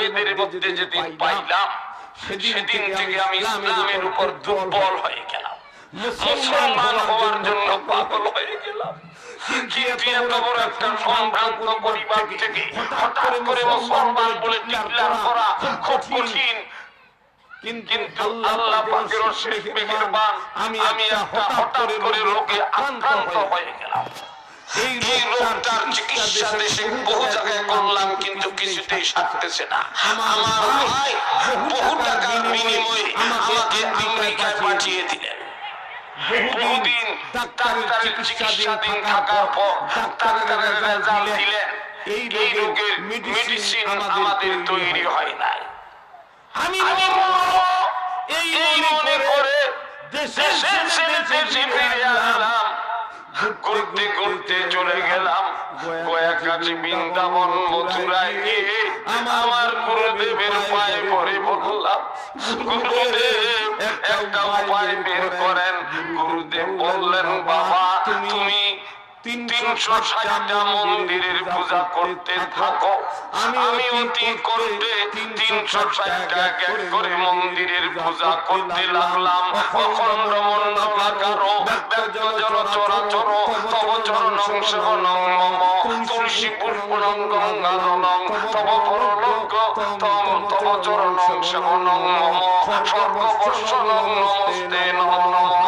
বেদের মধ্যে যেদিন পাইলাম সেদিন থেকে আমি ইসলামের উপর দুর্বল হয়ে গেলাম। মুসলমান হওয়ার জন্য পাগল হয়ে গেলাম। কিন্তু এত বড় একটা সম্ভ্রান্ত পরিবার থেকে হঠাৎ করে মুসলমান বলে ডিক্লার করা খুব কঠিন। কিন্তু আল্লাহ পাকের শেষ মেহেরবান আমি একটা হঠাৎ করে রোগে আক্রান্ত হয়ে গেলাম। এই রোগটার চিকিৎসা দেশে বহু জায়গায় করলাম কিন্তু কিছুতেই সারতেছে না। আমার ভাই বহু টাকার বিনিময়ে আমাকে আমেরিকায় পাঠিয়ে দিলেন। বহুদিন ডাক্তারের চিকিৎসাধীন থাকার পর ডাক্তারের রেজাল্ট দিলেন। এই রোগের মেডিসিন আমাদের তৈরি হয় নাই। আমি এই মনে করে দেশের ফিরে ঘুরতে করতে চলে গেলাম। গয়া কাছে বৃন্দাবন মথুরায় গিয়ে আমার গুরুদেবের পায়ে পরে বললাম, গুরুদেব, একটা উপায় বের করেন। গুরুদেব বললেন, বাবা, তুমি তিনশো ষাটটা মন্দিরের পূজা করতে থাকো আমি অতি করতে তিনশো ষাটটা এক করে মন্দিরের পূজা করতে লাগলাম অখণ্ড মন্ডলাকারো ব্যক্ত জল চরাচর তব চরণং সেবনং মম তুলসী পুষ্পণং গঙ্গানং তব পরলোক তম তব চরণং সেবনং মম স্বর্গবর্ষণং নমস্তে নমো নমঃ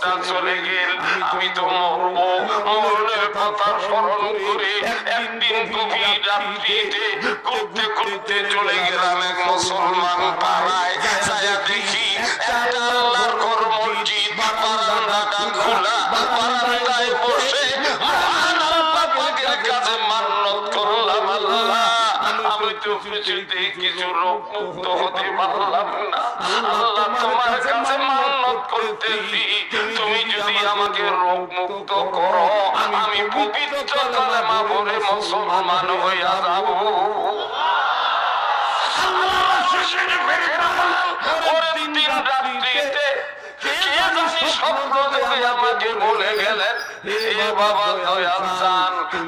জীবনটা চলে গেল, আমি তো মরবো। মরণের কথা স্মরণ করে একদিন গভীর রাত্রিতে ঘুরতে ঘুরতে চলে গেলাম এক মুসলমান পাড়ায়। ছায়া দেখি একটা আল্লাহর খোলা আমি তো কিছু রোগ মুক্ত হতে পারলাম না। আল্লাহ তোমার কাছে মান্নত করতেছি তুমি যদি আমাকে রোগ মুক্ত করো, আমি পবিত্র কালেমা পড়ে মুসলমান হইয়া যাব। পরের দিন রাত্রিতে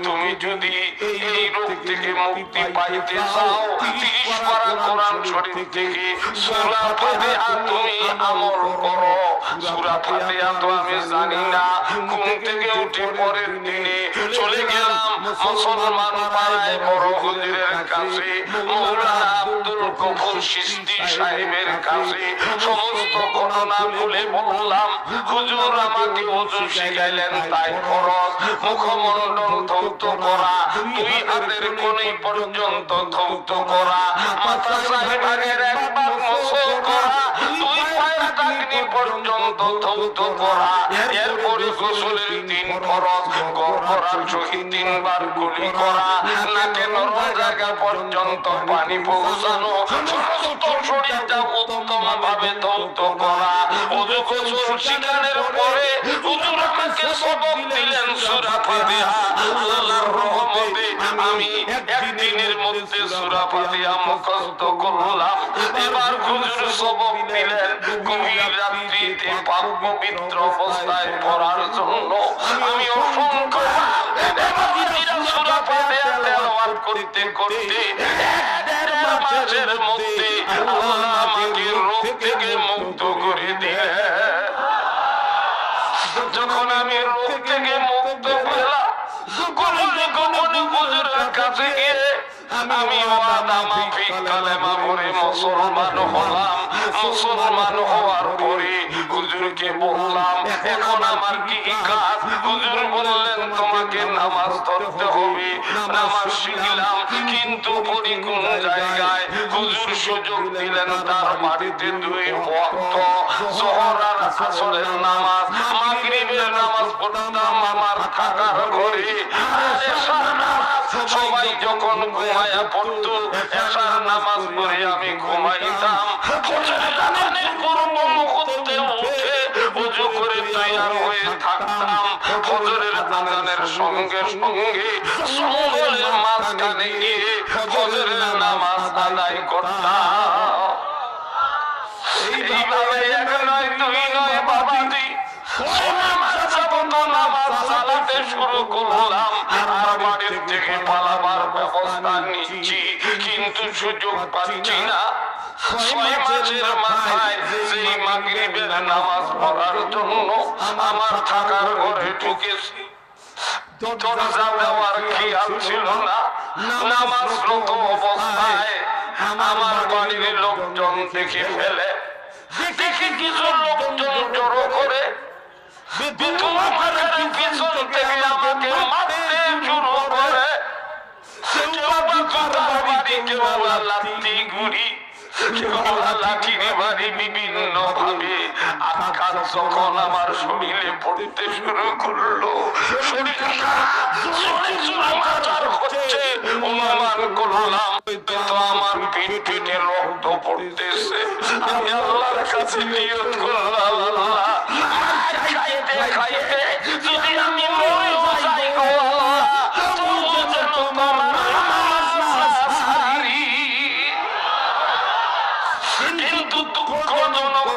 তুমি যদি এই রোগ থেকে মুক্তি পাইতে চাও, তিরিশ পারা কোরআন থেকে তুমি আমল করো। আমি জানি না, ঘুম থেকে উঠে পরের দিনে চলে গেলাম মুসলমান পাড়ায় বড় হুজুরের কাছে মৌলানা আব্দুল গফুর সিস্তি সাহেবের কাছে সমস্ত ঘটনা খুলে বললাম হুজুর আমাকে হুজুর শিখাইলেন তাই ফরজ মুখমণ্ডল ধৌত করা দুই হাতের কোণে পর্যন্ত ধৌত করা মাথা সাহেবের একবার মোসল করা দুই পর্যন্ত ধৌত করা এরপরে গোসলের তিন ফরজ গড়গড়ার সহিত তিনবার গুলি করা, নাকে নরম জায়গা পর্যন্ত পানি পৌঁছানো, সমস্ত শরীরটা উত্তম ভাবে ধৌত করা। উজু গোসল শিকারের পরে হুজুর আমাকে সবক দিলেন সূরা ফাতিহা। আল্লাহর রহমতে আমি একদিনের মধ্যে সূরা ফাতিহা মুখস্থ করলাম। এবার হুজুর সবক দিলেন গভীর রাত্রিতে পাক পবিত্র অবস্থায় পড়ার জন্য। আমি অসংখ্য রোগ থেকে যখন আমি রোগ থেকে মুক্ত কাছে গিয়ে আমি পড়ে মুসলমান হওয়ার পরে হুজুরকে বললাম, এখন আমার কি কাজ? হুজুর বললেন, তোমাকে নামাজ ধরতে হবে। নামাজ শিখলাম, কিন্তু পরি কোন জায়গায়? হুজুর সুযোগ দিলেন তার বাড়িতে দুই ওয়াক্ত জোহর আসরের নামাজ। মাগরিবের নামাজ পড়তাম আমার থাকার ঘরে। সবাই যখন ঘুমায়া পড়তো এশার নামাজ পড়ে আমি ঘুমাইতাম। ফজরের পূর্ব মুহূর্তে উঠে উজু করে তৈয়ার হয়ে থাকতাম। ফজরের আজানের সঙ্গে সঙ্গে জঙ্গলের মাঝখানে গিয়ে ফজরের নামাজ আদায় করতাম। এইভাবে এক নয়, দুই নয় বাবাজি আর বাড়ির নামাজ পড়ার জন্য আমার থাকার ঘরে ঢুকেছি। দরজা দেওয়ার খেয়াল ছিল না। নামাজরত অবস্থায় আমার বাড়ির লোকজন দেখে ফেলে। দেখে কিছু লোকজন জড়ো করে বিভিন্ন ভাবে আঘাত যখন আমার শরীরে পড়তে শুরু করল অনুমান করলাম তো আমার পিঠ রক্ত পড়তেছে আমি আল্লাহর কাছে নিয়ত করলাম খাইতে খাইতে। কিন্তু দুঃখজনক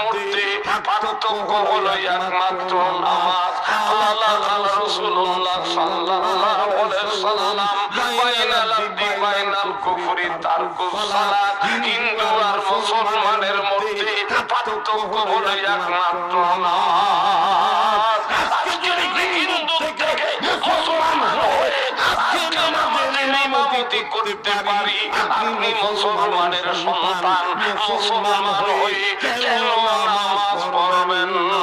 মধ্যে পার্থক্য হলো একমাত্র নামাজ আল্লাহ রাসূলুল্লাহ সাল্লাল্লাহু আলাইহি সাল্লাম বাইনাল আবদি বাইনাল কুফরি তারকুস সালাত হিন্দু আর মুসলমানের মধ্যে পার্থক্য হলো একমাত্র নামাজ। আজকে হিন্দু থেকে মুসলমান হয়ে আজকে নামাজের ইমামতি করতে পারি। আপনি মুসলমানের সন্তান মুসলমান হয়ে কেন নামাজ পড়বেন না?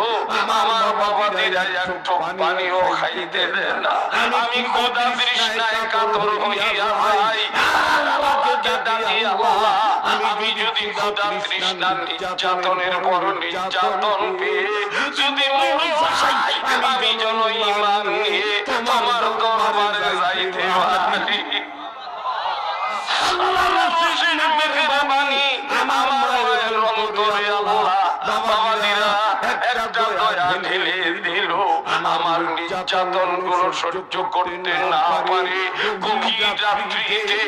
পানিও খাইতে দেয় না। আমি খোদা তৃষ্ণায় কাতর হইয়া আল্লাহ আমি যদি খোদা তৃষ্ণা নির্যাতনের পর নির্যাতন পেয়ে যদি আমি যেন ইমান নিয়ে তোমার দরবারে নির্যাতনগুলো সহ্য করতে না পারে গভীর রাত্রিতে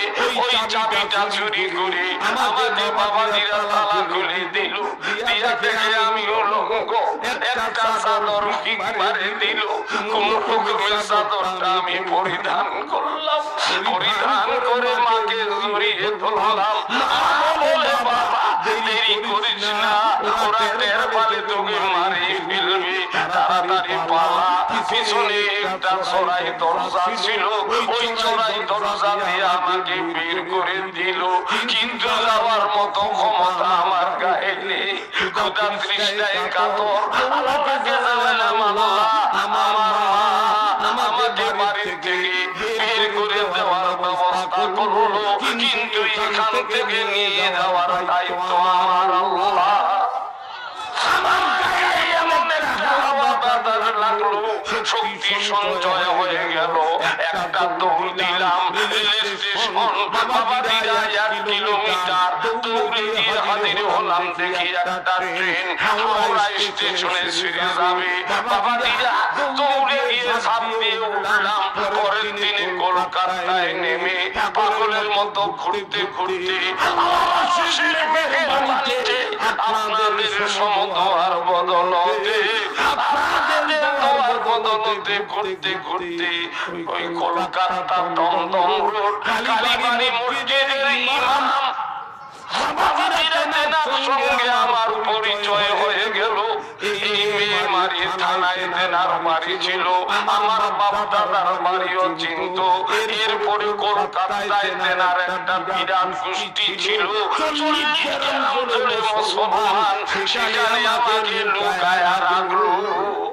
ওই চাবিটা চুরি করে আমাদের বাবা দিরা তালা খুলে দিল। দিয়া থেকে আমি উলঙ্গ একটা চাদর মারে দিল। কোন রকমের চাদরটা আমি পরিধান করলাম। পরিধান করে মাকে জড়িয়ে ধরলাম বলে বাবা দেরি করিস না। ওরা টের পালে তোকে মারি ফেলবে। তাড়াতাড়ি পালা। পিছনে একটা চড়াই দরজা ছিল। ওই চড়াই দরজা দিয়ে আমাকে বের করে দিল। কিন্তু যাওয়ার মতো ক্ষমতা আমার গায়ে নেই। ক্ষুদা তৃষ্ণায় কাতর। আমাকে জানালাম আল্লাহ আমার আমাকে বাড়ির থেকে বের করে দেওয়ার ব্যবস্থা করল। কিন্তু এখান থেকে নিয়ে যাওয়ার দায়িত্ব আমার আল্লাহ আমার গায়ে এমন একটা হাওয়া বাতাস লাগল শক্তি সঞ্চয় হয়ে গেল একটা দৌড় দিলাম রেল বাবা দিরা এক কিলোমিটার দৌড়ে গিয়ে হাজির হলাম দেখি একটা ট্রেন হাওড়া স্টেশনে ছেড়ে যাবে বাবা দিরা দৌড়ে গিয়ে দিয়ে উঠলাম পরের দিনে কলকাতায় নেমে পাগলের মতো ঘুরতে ঘুরতে আপনাদের সমদোয়ার বদলতে আপনাদের বদলতে ঘুরতে ঘুরতে ওই কলকাতা দমদম রোড, কালীবাড়ি মসজিদের ইমাম সঙ্গে আমার পরিচয় হয়ে গেল। এই মেয়ে মারি থানায় দেনার বাড়ি ছিল। আমার বাপ দাদার বাড়িও চিনত। এরপরে কলকাতায় দেনার একটা বিরাট গোষ্ঠী ছিল। মুসলমান। সেখানে আমাকে লুকায় রাখল।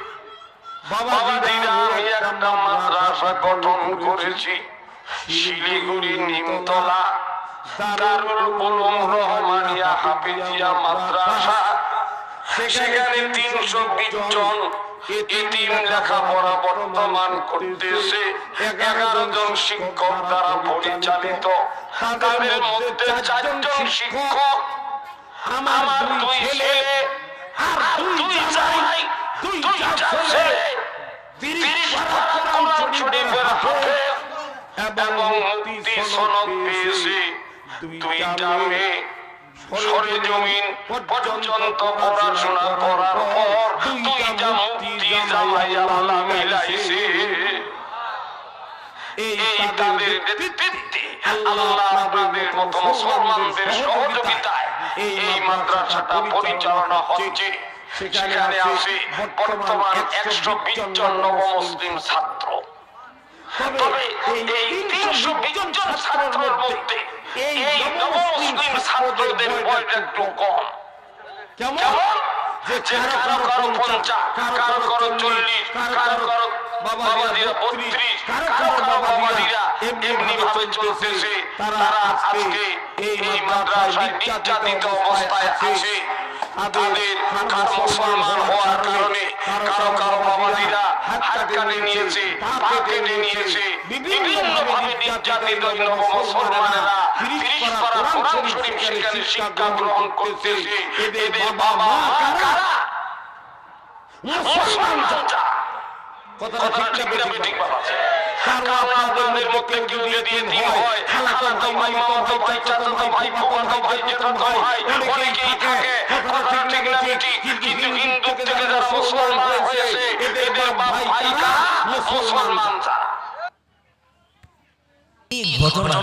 বাবা দিদা আমি একটা মাদ্রাসা গঠন করেছি। শিলিগুড়ি নিমতলা দারুল উলুম রহমানিয়া হাফিজিয়া মাদ্রাসা। সেখানে তিনশো বিশ জন এতিম লেখাপড়া বর্তমান করতেছে। এগারো জন শিক্ষক দ্বারা পরিচালিত। তাদের মধ্যে চারজন শিক্ষক। আমার দুই ছেলে আর দুই জামাই দুইটা ছেলে তিরিশ পারা কোরআন শরীফের হাফেজ এবং মুক্তি সনদ পেয়েছে দুইটা মেয়ে সরে জমিন পর্যন্ত পড়াশোনা করার পর দুইটা মুক্তি জামাই আল্লাহ মিলাইছে। এই তাদের নেতৃত্বে আল্লাহ আপনাদের মতো মুসলমানদের সহযোগিতায় এই মাদ্রাসাটা পরিচালনা হচ্ছে। সেখানে আছে বর্তমান একশো বিশ জন নবমুসলিম ছাত্র। তবে এই তিনশো বিশ জন ছাত্রের মধ্যে এই মুসলিম ছাত্রদের বয়স একটু কম কেমন যে কারও কারও পঞ্চাশ কারও কারও চল্লিশ কারও কারও বাবাদিরা বত্রিশ কারও কারও বাবাদিরা এমনি ভাবে চলতেছে তারা আজকে এই মাদ্রাসায় নির্যাতিত অবস্থায় আছে তাদের কার মুসলমান হওয়ার কারণে কারও কারও হাত কাটে নিয়েছে পা কেটে নিয়েছে। বিভিন্ন ভাবে নির্যাতিত মুসলমানেরা তিরিশ পারা কোরআন শরীফ সেখানে শিক্ষা গ্রহণ করতেছে। এদের বাবা মা কারা? মুসলমানরা কথাটা ঠিক ঠিক বাবা কারণ আপনাদের মধ্যে কেউ যদি হয় খালাতো ভাই মামাতো ভাই চাচাতো ভাই ফুফাতো ভাই জেঠাতো ভাই অনেকেই থাকে কথাটা ঠিক না ঠিক কিন্তু হিন্দু থেকে যারা মুসলমান হয়েছে এদের ভাই কারা? মুসলমান যারা। ঘটনা